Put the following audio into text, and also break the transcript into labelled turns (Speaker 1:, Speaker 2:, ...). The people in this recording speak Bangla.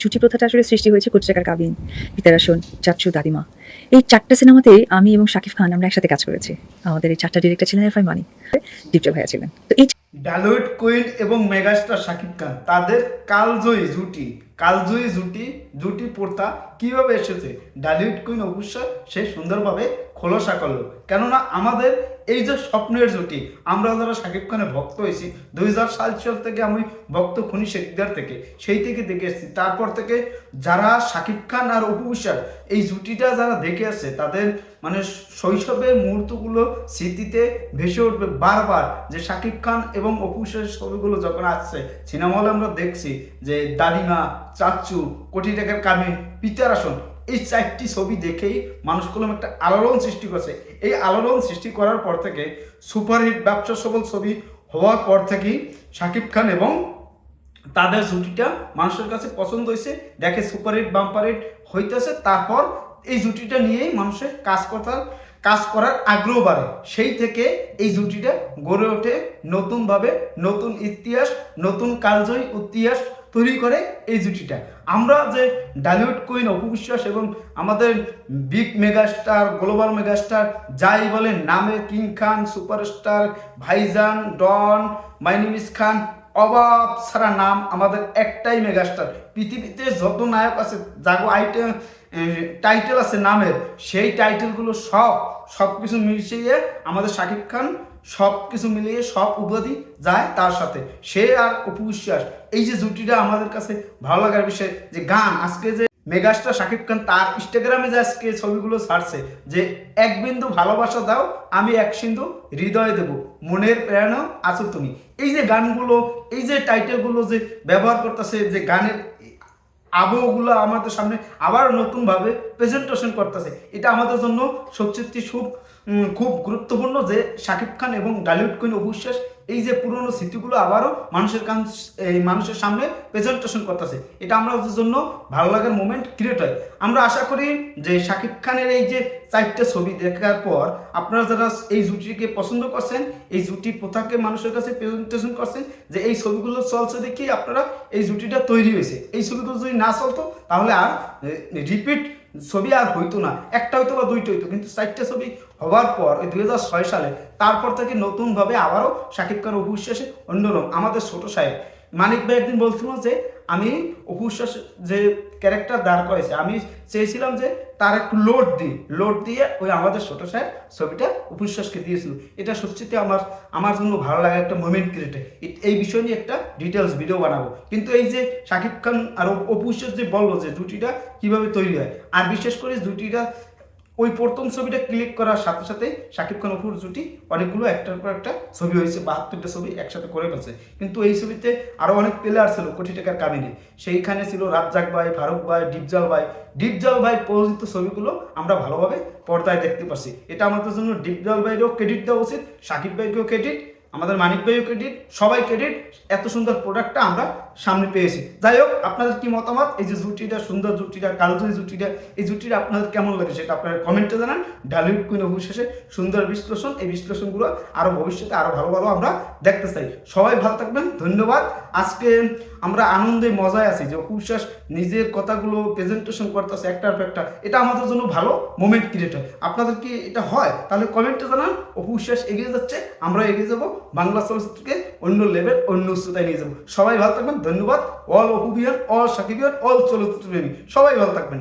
Speaker 1: ছুটি প্রথাটা আসলে সৃষ্টি হয়েছে কোচটাকার কাবিন পিতারাসন চাচু দাদিমা। এই চারটা সিনেমাতে আমি এবং শাকিব খান আমরা একসাথে কাজ করেছি। আমাদের এই চারটা ডিরেক্টর ছিলেন এফআই মানি দীপজা ভাইয়া ছিলেন। তো এই
Speaker 2: ডালুইট কোয়েল এবং মেগাস্টার শাকিব খান, তাদের কালজয়ী জুটি। কালজয়ী জুটি জুটি প্রথা কীভাবে এসেছে? ডালিউড কুইন অবশ্যই সে সুন্দরভাবে খোলসা করল। কেননা আমাদের এই যে স্বপ্নের জুটি, আমরা যারা শাকিব খানের ভক্ত হয়েছি দুই হাজার সাল সাল থেকে আমি ভক্ত খুনি শেখদার থেকে, সেই থেকে দেখে এসেছি। তারপর থেকে যারা শাকিব খান আর অপু এই জুটিটা যারা দেখে আসছে, তাদের মানে শৈশবের মুহূর্তগুলো স্মৃতিতে ভেসে উঠবে বারবার যে শাকিব খান এবং অপু বিশ্বাসের ছবিগুলো যখন আসছে, সিনেমা হলে আমরা দেখছি যে দাদিমা চাচ্চু, কোটি টাকার কামিন পিতার আসন। এই চারটি ছবি দেখেই মানুষগুলো একটা আলোড়ন সৃষ্টি করছে। এই আলোড়ন সৃষ্টি করার পর থেকে সুপারহিট ব্যবসা সফল ছবি হওয়ার পর থেকেই শাকিব খান এবং তাদের জুটিটা মানুষের কাছে পছন্দ হয়েছে। দেখে সুপারহিট, বাম্পারহিট হইতেছে। তারপর এই জুটিটা নিয়েই মানুষের কাজ করার কাজ করার আগ্রহ বাড়ে। সেই থেকে এই জুটিটা গড়ে ওঠে। নতুনভাবে নতুন ইতিহাস, নতুন কালজয়ী ইতিহাস তৈরি করে এই জুটিটা। আমরা যে ডালিউড কুইন, অপু বিশ্বাস এবং আমাদের বিগ মেগাস্টার, গ্লোবাল মেগাস্টার, যাই বলেন নামে, কিং খান, সুপারস্টার, ভাইজান, ডন মাইনিমিস খান অভাব ছাড়া নাম আমাদের একটাই মেগাস্টার। পৃথিবীতে যত নায়ক আছে, যাগো আইটেম টাইটেল আছে নামের, সেই টাইটেলগুলো সব সব কিছু মিশিয়ে আমাদের শাকিব খান সব কিছু মিলিয়ে সব উপাধি যায় তার সাথে। সে আর অপু বিশ্বাস। এই যে জুটিটা আমাদের কাছে ভালো লাগার বিষয় যে গান, আজকে যে মেগাস্টার শাকিব খান তার ইনস্টাগ্রামে যে আজকে ছবিগুলো ছাড়ছে, যে এক বিন্দু ভালোবাসা দাও, আমি এক সিন্ধু হৃদয় দেব, মনের প্রেরণা আছো তুমি। এই যে গানগুলো, এই যে টাইটেলগুলো যে ব্যবহার করতেছে, যে গানের আবহগুলো আমাদের সামনে আবার নতুনভাবে প্রেজেন্টেশন করতেছে। এটা আমাদের জন্য সবচেয়ে খুব খুব গুরুত্বপূর্ণ যে শাকিব খান এবং ডালিউড কুইন অবিশ্বাস এই যে পুরনো স্মৃতিগুলো আবারও মানুষের কান এই মানুষের সামনে প্রেজেন্টেশন করতেছে। এটা আমাদের জন্য ভালো লাগার মোমেন্ট ক্রিয়েট হয়। আমরা আশা করি যে শাকিব খানের এই যে চারটে ছবি দেখার পর আপনারা যারা এই জুটিকে পছন্দ করছেন, এই জুটি প্রথাকে মানুষের কাছে প্রেজেন্টেশন করছেন, যে এই ছবিগুলো চলছে দেখি আপনারা এই জুটিটা তৈরি হয়েছে। এই ছবিগুলো যদি না চলতো, তাহলে আর রিপিট ছবি আর হইতো না, একটা হইতো বা দুইটা হইতো, কিন্তু চারটে ছবি হওয়ার পর ওই দুই হাজার ছয় সালে, তারপর থেকে নতুনভাবে আবারও শাকিব খান অপু বিশ্বাসে অন্যরকম। আমাদের ছোট সাহেব, মানিক ভাই একদিন বলছিল যে, আমি অপু বিশ্বাস যে ক্যারেক্টার দাঁড় করেছে আমি চেয়েছিলাম যে তার একটু লোড দিই। লোড দিয়ে ওই আমাদের ছোটো সাহেব ছবিটা উপশ্বাসকে দিয়েছিল। এটা সত্যিতে আমার আমার জন্য ভালো লাগে একটা মোমেন্ট ক্রিয়েট এই বিষয় নিয়ে একটা ডিটেলস ভিডিও বানাবো। কিন্তু এই যে শাকিব খান আর অপুশ্বাস যে বলল যে দুটিটা কীভাবে তৈরি হয়, আর বিশেষ করে জুটিটা ওই প্রথম ছবিটা ক্লিক করার সাথে সাথে শাকিব খান অপুর জুটি অনেকগুলো একটার পর একটা ছবি হয়েছে, বাহাত্তরটা ছবি একসাথে করে ফেলছে। কিন্তু এই ছবিতে আরও অনেক প্লেয়ার ছিল কোটি টাকার কামিনে। সেইখানে ছিল রাজ্জাক ভাই, ফারুক ভাই ডিপজল ভাই। ডিপজল ভাই প্রযোজিত ছবিগুলো আমরা ভালোভাবে পর্দায় দেখতে পাচ্ছি এটা আমাদের জন্য ডিপজল ভাইকেও ক্রেডিট দেওয়া উচিত শাকিব ভাইকেও ক্রেডিট আমাদের মানিক ভাইও ক্রেডিট সবাই ক্রেডিট এত সুন্দর প্রোডাক্টটা আমরা সামনে পেয়েছি। যাই হোক, আপনাদের কি মতামত? এই যে জুটিটা, সুন্দর জুটিটা কালজয়ী জুটিটা, এই জুটিটা আপনাদের কেমন লাগে সেটা আপনারা কমেন্টে জানান। ডালিউড কুইন অবশেষে সুন্দর বিশ্লেষণ, এই বিশ্লেষণগুলো আরও ভবিষ্যতে আরও ভালো ভালো আমরা দেখতে চাই। সবাই ভালো থাকবেন, ধন্যবাদ। আজকে আমরা আনন্দে মজায় আছি যে অপুশ্বাস নিজের কথাগুলো প্রেজেন্টেশন করতেছে একটার পর একটা। এটা আমাদের জন্য ভালো মোমেন্ট ক্রিয়েট হয় আপনাদের কি এটা হয়? তাহলে কমেন্টে জানান। অপুশ্বাস এগিয়ে যাচ্ছে, আমরা এগিয়ে যাব। বাংলা চলচ্চিত্রকে অন্য লেভেল অন্য উচ্চতায় নিয়ে যাব। সবাই ভালো থাকবেন ধন্যবাদ। All Apubian all Sakibian all চলচ্চিত্র প্রেমী। সবাই ভালো থাকবেন।